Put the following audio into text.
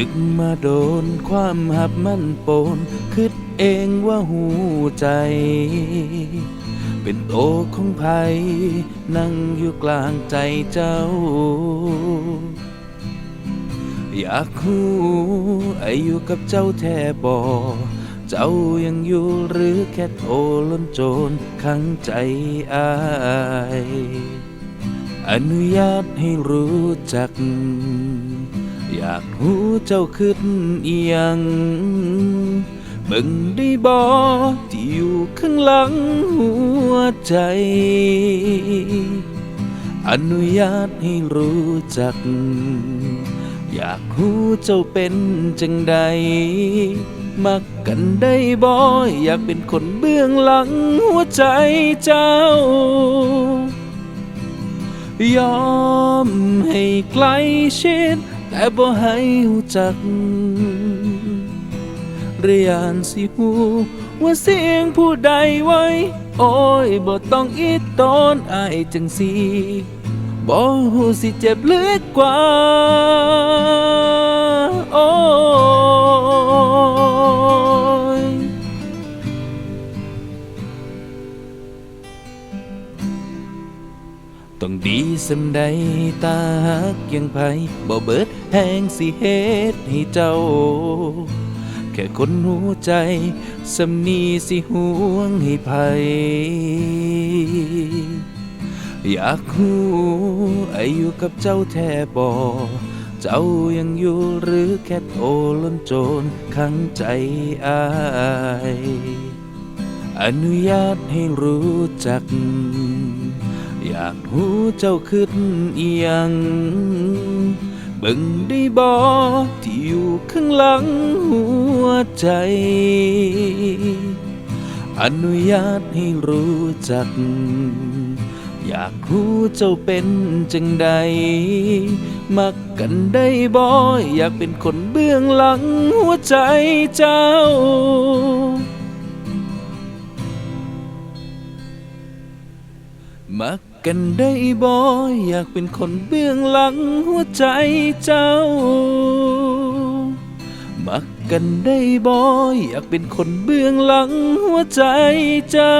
สึกมาโดนความหับมันโปนคิดเองว่าหูใจ เป็นโตของภัยนั่งอยู่กลางใจเจ้า อยากหูอายุกับเจ้าแท่บอเจ้ายังอยู่หรือแค่โทล้นโจรขังใจอาย อนุญาตให้รู้จัก อยากหูเจ้าขึ้นเอียงเบิ่งได้บอที่อยู่ข้างหลังหัวใจ อนุญาตให้รู้จัก อยากหูเจ้าเป็นจังใด มักกันได้บ่อยากเป็นคนเบื้องหลังหัวใจเจ้า ยอมให้ใกล้ชิด แต่บ่ให้หูจัก เรียนสิหูว่าเสียงผู้ใดไว้ โอ้ยบ่ต้องอีตอนอายจังสีบ่หูสิเจ็บลึกกว่า ต้องดีสำใดตาหักยังไผบ่เบิดแหงสิเฮ็ดให้เจ้า แค่คนหัวใจสำนีสิห่วงให้ไผอยากหูอายุกับเจ้าแท่บอเจ้ายังอยู่หรือแค่โทรล้นโจรขังใจอาย อนุญาตให้รู้จักากหูเจ้าขึ้นเอียงเบิ่งได้บอที่อยู่ข้างหลังหัวใจ อนุญาตให้รู้จัก อยากหูเจ้าเป็นจังใด มักกันได้บออยากเป็นคนเบื้องหลังหัวใจเจ้า มักกันได้บ่อยากเป็นคนเบื้องหลังหัวใจเจ้า มักกันได้บ่อยากเป็นคนเบื้องหลังหัวใจเจ้า